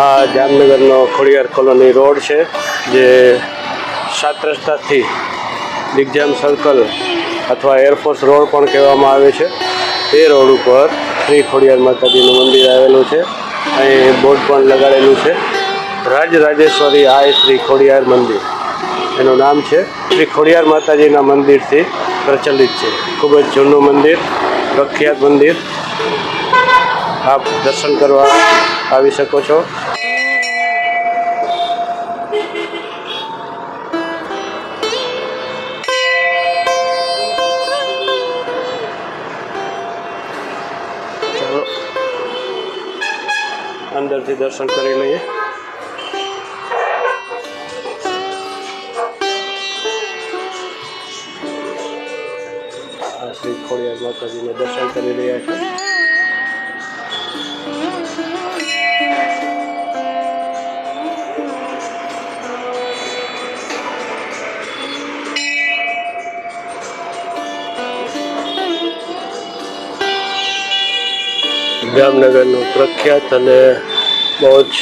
આ જામનગરનો Khodiyar colony road છે, જે સાત રસ્તાથી દિગ્જામ સર્કલ અથવા એરફોર્સ રોડ પણ કહેવામાં આવે છે. એ રોડ ઉપર શ્રી ખોડિયાર માતાજીનું મંદિર આવેલું છે. અહીં બોર્ડ પણ લગાડેલું છે. રાજ રાજેશ્વરી આય શ્રી ખોડિયાર મંદિર. એનું નામ છે શ્રી ખોડિયાર માતાજીના મંદિરથી પ્રચલિત છે. ખૂબ જ જૂનું મંદિર, પ્રખ્યાત મંદિર. આપ દર્શન કરવા આવી શકો છો. અંદરથી દર્શન કરી લઈએ. શ્રી ખોડિયાર માતાજીને દર્શન કરી રહ્યા છે. જામનગરનું પ્રખ્યાત અને બહુ જ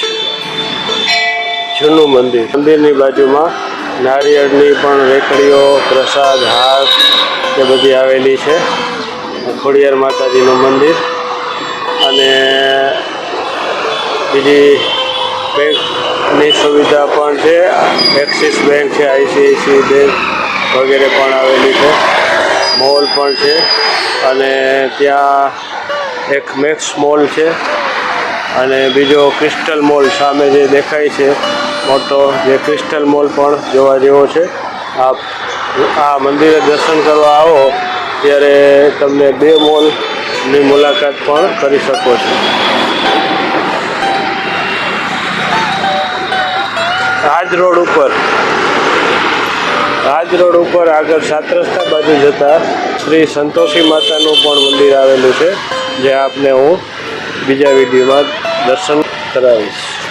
જૂનું મંદિર. મંદિરની બાજુમાં નારિયેળની પણ વેકડીઓ પ્રસાદ, હાર એ બધી આવેલી છે. ખોડિયાર માતાજીનું મંદિર અને બીજી બેંકની સુવિધા પણ છે. એક્સિસ બેંક છે આઈસીઆઈસી બેંક વગેરે પણ આવેલી છે. મોલ પણ છે અને ત્યાં એક મેક્સ મોલ છે અને બીજો ક્રિસ્ટલ મોલ સામે જે દેખાય છે મોટો, જે ક્રિસ્ટલ મોલ પણ જોવા જેવો છે. આપ આ મંદિરે દર્શન કરવા આવો ત્યારે તમને બે મોલની મુલાકાત પણ કરી શકો છો. આજ રોડ ઉપર. આજ રોડ ઉપર આગળ સાત રસ્તા બાજુ જતાં શ્રી સંતોષી માતાનું પણ મંદિર આવેલું છે. જે આપને હું બીજા વિડીયોમાં દર્શન કરાવીશ.